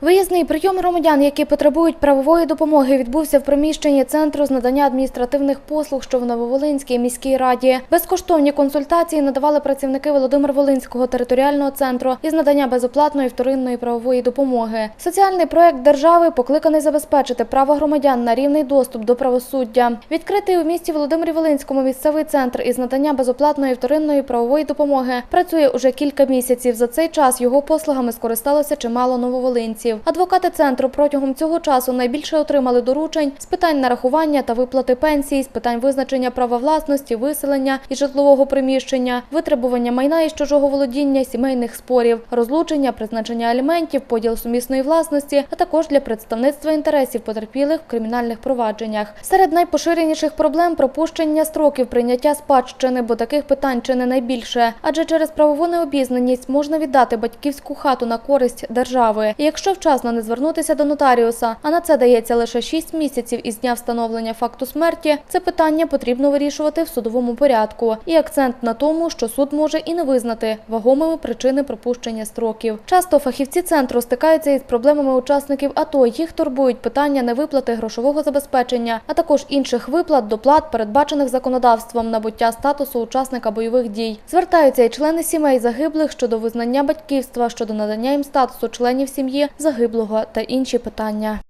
Виїзний прийом громадян, які потребують правової допомоги, відбувся в приміщенні центру з надання адміністративних послуг, що в Нововолинській міській раді. Безкоштовні консультації надавали працівники Володимир-Волинського територіального центру із надання безоплатної вторинної правової допомоги. Соціальний проект держави покликаний забезпечити право громадян на рівний доступ до правосуддя. Відкритий у місті Володимирі-Волинському місцевий центр із надання безоплатної вторинної правової допомоги працює уже кілька місяців. За цей час його послугами скористалося чимало нововолинців. Адвокати центру протягом цього часу найбільше отримали доручень з питань нарахування та виплати пенсій, з питань визначення права власності, виселення і житлового приміщення, витребування майна із чужого володіння, сімейних спорів, розлучення, призначення аліментів, поділ сумісної власності, а також для представництва інтересів потерпілих в кримінальних провадженнях. Серед найпоширеніших проблем пропущення строків прийняття спадщини, бо таких питань чи не найбільше. Адже через правову необізнаність можна віддати батьківську хату на користь держави. І якщо вчасно не звернутися до нотаріуса, а на це дається лише 6 місяців із дня встановлення факту смерті, це питання потрібно вирішувати в судовому порядку. І акцент на тому, що суд може і не визнати вагомими причини пропущення строків. Часто фахівці центру стикаються із проблемами учасників АТО. Їх турбують питання невиплати грошового забезпечення, а також інших виплат, доплат, передбачених законодавством, набуття статусу учасника бойових дій. Звертаються і члени сімей загиблих щодо визнання батьківства, щодо надання їм статусу членів сім'ї загиблого та інші питання.